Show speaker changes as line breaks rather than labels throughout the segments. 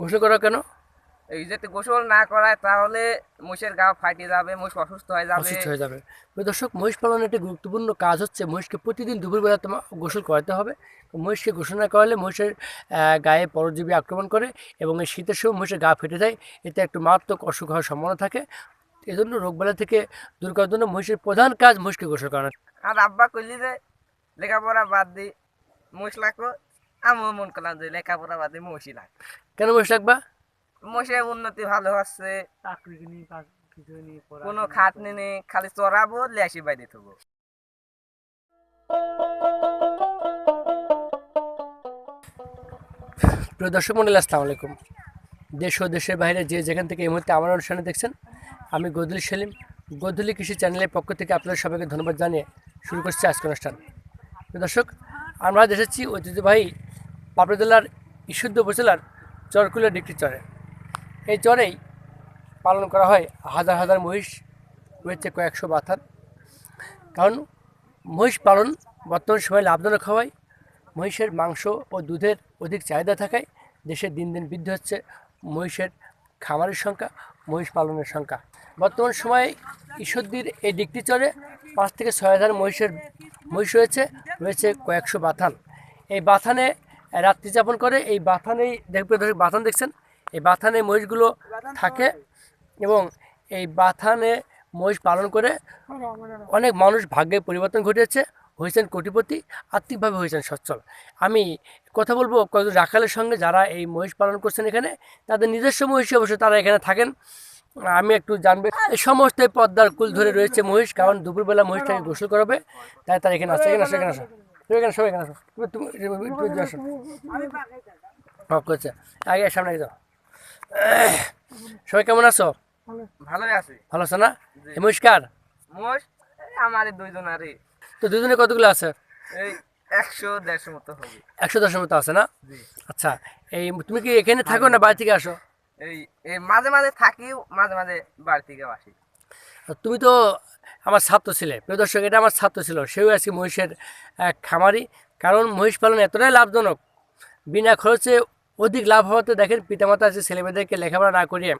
গোসল করা কেন?
এই যদি গোসল না করায় তাহলে মহিষের গা ফাটে যাবে মোষ অসুস্থ হয়ে যাবে।
অসুস্থ হয়ে যাবে। দর্শক মহিষ পালনের একটি গুরুত্বপূর্ণ কাজ হচ্ছে মহিষকে প্রতিদিন দুপুরবেলা তোমার গোসল করাতে হবে। মহিষকে গোসল না করালে মহিষের গায়ে পরজীবী আক্রমণ করে এবং এই শীতের সময় মহিষের গা ফেটে যায়। এতে একটু মারাত্মক অসুখ হওয়ার সম্ভাবনা থাকে। এজন্য রোগবেলা থেকে দূর করার জন্য মহিষের প্রধান কাজ মহিষকে গোসল করানো।
আর আব্বা কইলি যে লেখাপড়া বাদ দিই মোষ লাগবো। আমিও মন করলাম যে লেখাপড়া বাদ মোষই লাগ
কেন মহিষ রাখবা
মোষের উন্নতি ভালো হচ্ছে। কোনো খাটনি নেই খালি চড়াবো লেসি বাইরে থবো।
প্রিয় দর্শক মন্ডল আসসালামু আলাইকুম। দেশ ও দেশের বাইরে যে যেখান থেকে এই মুহূর্তে আমার অনুষ্ঠানে দেখছেন আমি গদুলি সেলিম। গদুলি কৃষি চ্যানেলের পক্ষ থেকে আপনাদের সবাইকে ধন্যবাদ জানিয়ে শুরু করছি আজকে অনুষ্ঠান। প্রিয় দর্শক আমরা এসেছি ঐতিহ্যবাহী পাবনা জেলার ঈশ্বরদ উপজেলার চরকুলের ডিগ্রি চরে। এই চরেই পালন করা হয় হাজার হাজার মহিষ, রয়েছে কয়েকশো বাথান। কারণ মহিষ পালন বর্তমান সময়ে লাভজনক হওয়ায় মহিষের মাংস ও দুধের অধিক চাহিদা থাকায় দেশে দিন দিন বৃদ্ধি হচ্ছে মহিষের খামারের সংখ্যা, মহিষ পালনের সংখ্যা। বর্তমান সময়ে ঈশ্বরদীর এই দিকটি চরে পাঁচ থেকে ছয় হাজার মহিষের মহিষ রয়েছে রয়েছে কয়েকশো বাথান। এই বাথানে রাত্রি যাপন করে, এই বাথানেই দেখবে দর্শক, বাথান দেখছেন? এই বাথানে মহিষগুলো থাকে এবং এই বাথানে মহিষ পালন করে অনেক মানুষ ভাগ্যে পরিবর্তন ঘটেছে হয়েছেন কোটিপতি, আর্থিকভাবে হয়েছেন সচ্ছল। আমি কথা বলব কয়েকজন রাখালের সঙ্গে যারা এই মহিষ পালন করছেন এখানে, তাদের নিজস্ব মহিষী অবশ্য তারা এখানে থাকেন। আমি একটু জানবে, এই সমস্ত পদ্মার কুল ধরে রয়েছে মহিষ, কারণ দুপুরবেলা মহিষটাকে গোসল করাবে, তাই তারা এখানে আসে এখানে আসো এখানে আসো। এখানে সবাই এখানে আসো। তুমি করছে। আগে সামনে যাও। সবাই কেমন আছো?
ভালোই আছে।
ভালো আছো না?
মোষ আমার দুইজন আরে
তো দুজনে কতগুলো আছে?
এই একশো দেড়শো মতো হবে।
একশো মতো আছে না? আচ্ছা এই তুমি কি এখানে থাকো না বাড়ি থেকে আসো?
এই মাঝে মাঝে থাকিও মাঝে মাঝে বাড়ি থেকে আসি।
তুমি তো আমার ছাত্র ছিলে প্রিয় দর্শক, এটা আমার ছাত্র ছিল, সেও আজকে মহিষের খামারি। কারণ মহিষ পালন এতটাই লাভজনক, বিনা খরচে অধিক লাভ হওয়াতে দেখেন পিতামাতা আছে ছেলেমেয়েদেরকে লেখাপড়া না করিয়ে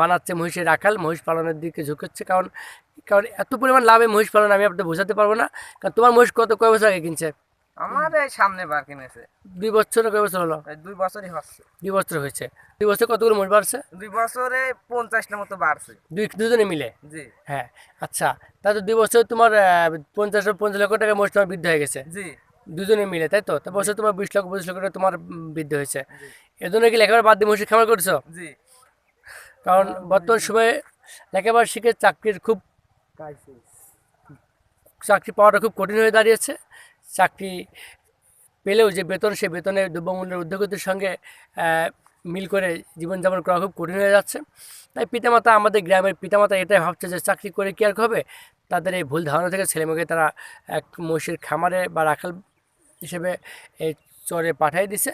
বানাচ্ছে মহিষের রাখাল মহিষ পালনের দিকে ঝুঁকছে। কারণ কারণ এত পরিমাণ লাভে মহিষ পালন আমি আপনাদের বোঝাতে পারব না, কারণ তোমার মহিষ কত, কয় বছর আগে কিনছে?
আমার এই সামনে বার কিনেছে।
দুই বছর কয় বছর হলো?
দুই বছরই হচ্ছে।
দুই বছর হয়েছে। দুই বছর কতগুলো মহিষ বাড়ছে?
দুই বছরে পঞ্চাশটা মতো বাড়ছে।
দুই দুজনে মিলে?
জি।
হ্যাঁ আচ্ছা। তাহলে দুই বছর তোমার পঞ্চাশ পঞ্চাশ লক্ষ টাকা মোষ তোমার বৃদ্ধি হয়ে গেছে।
জি।
দুজনে মিলে তাই তো? বছর তোমার বিশ লক্ষ পঁচিশ লক্ষ টাকা তোমার বৃদ্ধি হয়েছে। এজন্য কি লেখাপড়া বাদ দিয়ে মহিষের খামার করছ?
জি।
কারণ বর্তমান সময়ে লেখাপড়া শিখে চাকরির খুব চাকরি পাওয়াটা খুব কঠিন হয়ে দাঁড়িয়েছে। চাকরি পেলেও যে বেতন, সেই বেতনের দ্রব্যমূল্যের উদ্যোগতির সঙ্গে মিল করে জীবনযাপন করা খুব কঠিন হয়ে যাচ্ছে। তাই পিতামাতা, আমাদের গ্রামের পিতামাতা এটাই ভাবছে যে চাকরি করে কি আর হবে? তাদের এই ভুল ধারণা থেকে ছেলেমেয়েকে তারা এক মহিষের খামারে বা রাখাল হিসেবে এই চরে পাঠিয়ে দিছে।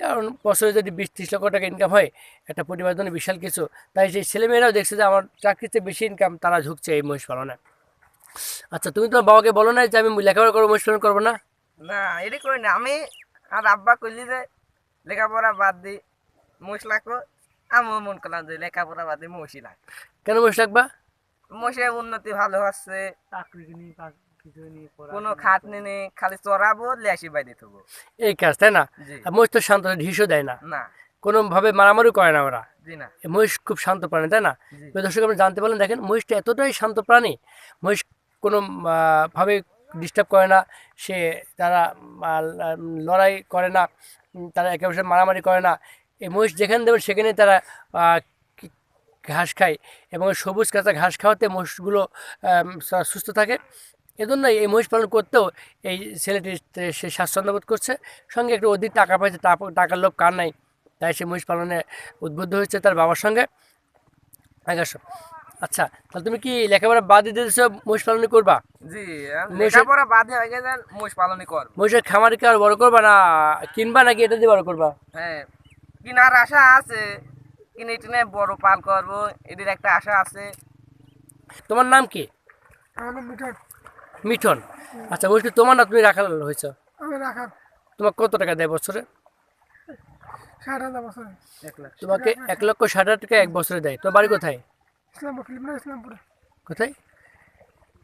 কারণ বছরে যদি বিশ, ত্রিশ লক্ষ টাকা ইনকাম হয়, একটা পরিবার জন্য বিশাল কিছু। তাই সেই ছেলেমেয়েরাও দেখছে যে আমার চাকরির চেয়ে বেশি ইনকাম তারা ঝুঁকছে এই মহিষ পালনে। আচ্ছা তুমি তোমার বাবাকে বলো না যে আমি লেখাপড়া করব মহিষ পালন করব না?
না এটি করি না। আমি আর আব্বা কইলি যে লেখাপড়া বাদ দি মোষ লাগবো। আমিও মন করলাম যে লেখাপড়া বাদ দিয়ে মোষই লাগ
কেন মহিষ রাখবা
মোষের উন্নতি ভালো হচ্ছে। কোনো খাটনি নেই খালি চড়াবো লেসি বাইরে থবো।
এই কাজ তাই না? মহিষ তো শান্ত ঢিসও দেয় না।
না।
কোনোভাবে মারামারি করে না ওরা।
জি না।
এই মহিষ খুব শান্ত প্রাণী তাই না? দর্শক আপনি জানতে পারলেন দেখেন মহিষটা এতটাই শান্ত প্রাণী মহিষ কোনো আহ, ভাবে ডিস্টার্ব করে না। সে তারা লড়াই করে না। তারা একেবারে মারামারি করে না। এই মহিষ যেখানে দেবেন সেখানে তারা ঘাস খায় এবং সবুজ কাঁচা ঘাস খাওয়াতে মহিষগুলো সুস্থ থাকে। এজন্য এই মহিষ পালন করতেও এই ছেলেটি সে স্বাচ্ছন্দ্য বোধ করছে। সঙ্গে একটু অধিক টাকা পাইছে টাকার লোভ কার নাই। তাই সে মহিষ পালনে উদ্বুদ্ধ হয়েছে তার বাবার সঙ্গে। আগাসো। আচ্ছা তাহলে তুমি কি লেখাপড়া বাদ দিয়ে দিয়েছ মহিষ পালন করবা?
জি লেখাপড়া বাদ দিয়ে হয়ে গেছেন মোষ পালনই করব।
মহিষের খামারকে আর বড় করবা না কিনবা নাকি এটা দিয়ে বড় করবা?
হ্যাঁ কিনার আশা আছে কিনে টিনে বড় পাল করব এদের একটা আশা আছে।
তোমার নাম কি?
মিটার
মিঠন। আচ্ছা বলছি তোমার না তুমি রাখাল হয়েছ?
আমি রাখার
তোমার কত টাকা দেয় বছরে?
ষাট হাজার বছর।
তোমাকে এক লক্ষ ষাট হাজার টাকা এক বছরে দেয়। তোমার বাড়ি কোথায়?
ইসলামপুর ফিল্মনা ইসলামপুরে।
কোথায়?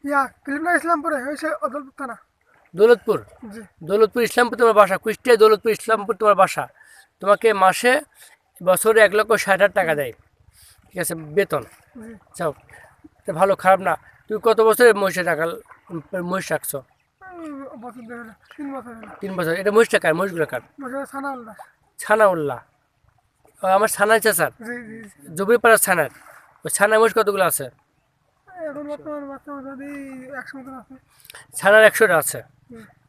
ইয়া ফিল্মনা ইসলামপুরে হয়েছে অদলপুর থানা।
দৌলতপুর? দৌলতপুর ইসলামপুর তোমার বাসা কুষ্টিয়া দৌলতপুর ইসলামপুর তোমার বাসা। তোমাকে মাসে বছরে এক লক্ষ ষাট হাজার টাকা দেয়। ঠিক আছে বেতন। তো ভালো খারাপ না। তুমি কত বছরে মহিষে টাকা মহিষ রাখছো?
তিন বছর
এটা মহিষটা কার? মহিষগুলো কার?
ছানা
ও আমার ছানা চাচার।
জি জি জি।
ছানার। ওই ছানা মহিষ কতগুলো আছে? ছানার একশোটা আছে।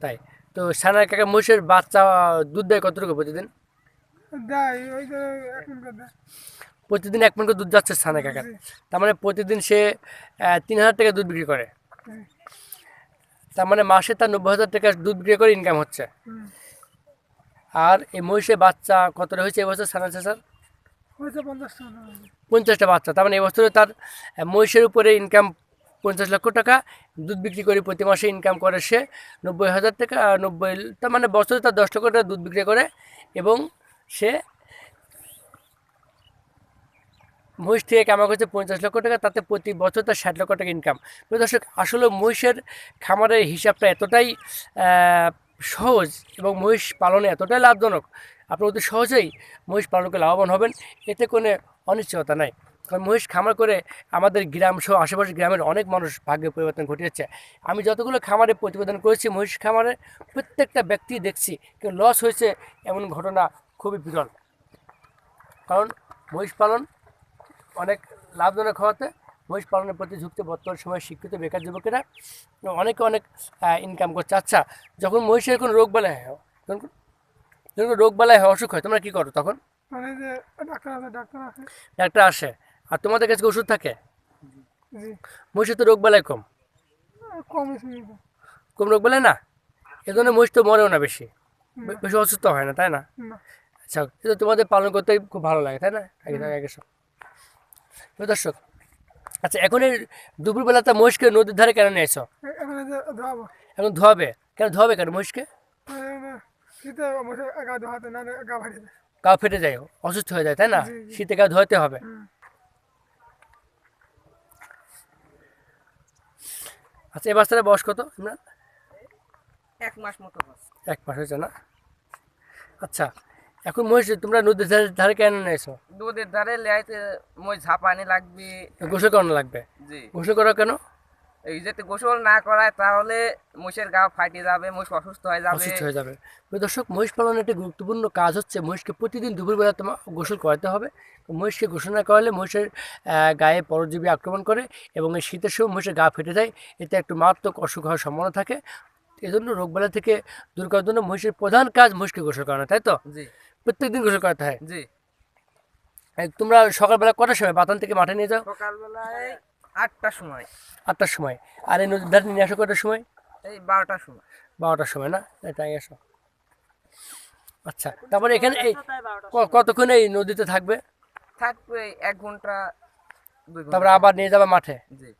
তাই? তো ছানার কাকা মহিষের বাচ্চা দুধ দেয় কতটুকু প্রতিদিন?
মিনিট
প্রতিদিন এক মন করে দুধ যাচ্ছে ছানা কাকার। তার মানে প্রতিদিন সে তিন হাজার টাকা দুধ বিক্রি করে। তার মানে মাসে তার নব্বই হাজার টাকা দুধ বিক্রি করে ইনকাম হচ্ছে। আর এই মহিষের বাচ্চা কতটা হয়েছে এবছর ছানা
টাকা
পঞ্চাশটা বাচ্চা, তার মানে এবছরে তার মহিষের উপরে ইনকাম পঞ্চাশ লক্ষ টাকা, দুধ বিক্রি করে প্রতি মাসে ইনকাম করে সে নব্বই হাজার টাকা নব্বই, তার মানে বছরে তার দশ লক্ষ টাকা দুধ বিক্রি করে এবং সে মহিষ থেকে কামা করছে পঞ্চাশ লক্ষ টাকা, তাতে প্রতি বছর তার ষাট লক্ষ টাকা ইনকাম দর্শক, আসলে মহিষের খামারের হিসাবটা এতটাই সহজ এবং মহিষ পালনে এতটাই লাভজনক আপনি অতি সহজেই মহিষ পালন করে লাভবান হবেন। এতে কোনো অনিশ্চয়তা নাই। কারণ মহিষ খামার করে আমাদের গ্রাম সহ আশেপাশের গ্রামের অনেক মানুষ ভাগ্যে পরিবর্তন ঘটিয়েছে। আমি যতগুলো খামারে প্রতিবেদন করেছি মহিষ খামারে, প্রত্যেকটা ব্যক্তি দেখছি কেউ লস হয়েছে, এমন ঘটনা খুবই বিরল। কারণ মহিষ পালন অনেক লাভজনক হওয়াতে মহিষ পালনের প্রতি ঝুঁকতে বর্তমান সময়ে শিক্ষিত বেকার যুবকেরা অনেকে অনেক ইনকাম করছে। আচ্ছা যখন মহিষের কোনো রোগ বালাই হয় যখন যখন রোগ বালাই হয় অসুখ হয় তোমরা কী করো তখন?
মানে ডাক্তার
আসে। আর তোমাদের কাছে ওষুধ থাকে? মহিষের তো রোগ বালাই কম।
কম
রোগ বালাই না? এ ধরনের মহিষ তো মরেও না বেশি। বেশি অসুস্থ হয় না তাই না? আচ্ছা কিন্তু তোমাদের পালন করতে খুব ভালো লাগে তাই না? আগে আগে সব। দর্শক আচ্ছা এখন এই দুপুরবেলাতে মহিষকে নদীর ধারে কেন নিয়ে এসো?
এ- এখানে ধোয়াবো।
এখন ধোয়াবে? কেন ধোয়াবে কেন মহিষকে?
গা
ফেটে যায় অসুস্থ হয়ে যায় তাই না। শীতে গা ধোয়াতে হবে। আচ্ছা এই বাচ্চাটার বয়স কত ইমরান
এক মাস মতো
এক মাস হয়েছে না? আচ্ছা এখন মহিষ তোমরা নদীর ধারে ধারে কেন নিয়েছো
দুধের ধারে লেয়াইতে মই ঝাপানি লাগবে।
গোসল করানো লাগবে?
জি।
গোসল করা কেন?
এই যদি গোসল না করায় তাহলে মহিষের গা ফাটে যাবে মহিষ অসুস্থ হয়ে যাবে।
অসুস্থ হয়ে যাবে। দর্শক মহিষ পালনের একটি গুরুত্বপূর্ণ কাজ হচ্ছে মহিষকে প্রতিদিন দুপুরবেলা তোমার গোসল করাতে হবে। মহিষকে গোসল না করালে মহিষের গায়ে পরজীবী আক্রমণ করে এবং এই শীতের সময় মহিষের গা ফেটে যায়। এতে একটু মারাত্মক অসুখ হওয়ার সম্ভাবনা থাকে। এজন্য রোগবেলা থেকে দূর করার জন্য মহিষের প্রধান কাজ মহিষকে গোসল করানো তাই তো?
জি।
প্রত্যেকদিন গোসল করাতে হয়।
জি।
তোমরা সকালবেলা কটার সময় বাতান থেকে মাঠে নিয়ে যাও?
সকালবেলায় আটটার সময়।
আটটার সময়। আর এই নদীর ধারে নিয়ে আসো কটার সময়?
এই বারোটার সময়।
বারোটার সময় না? এটাই এসো আচ্ছা তারপরে এখানে এই কতক্ষণ এই নদীতে থাকবে?
থাকবে এক ঘণ্টা ঘণ্টা।
তারপরে আবার নিয়ে যাবে মাঠে?
জি।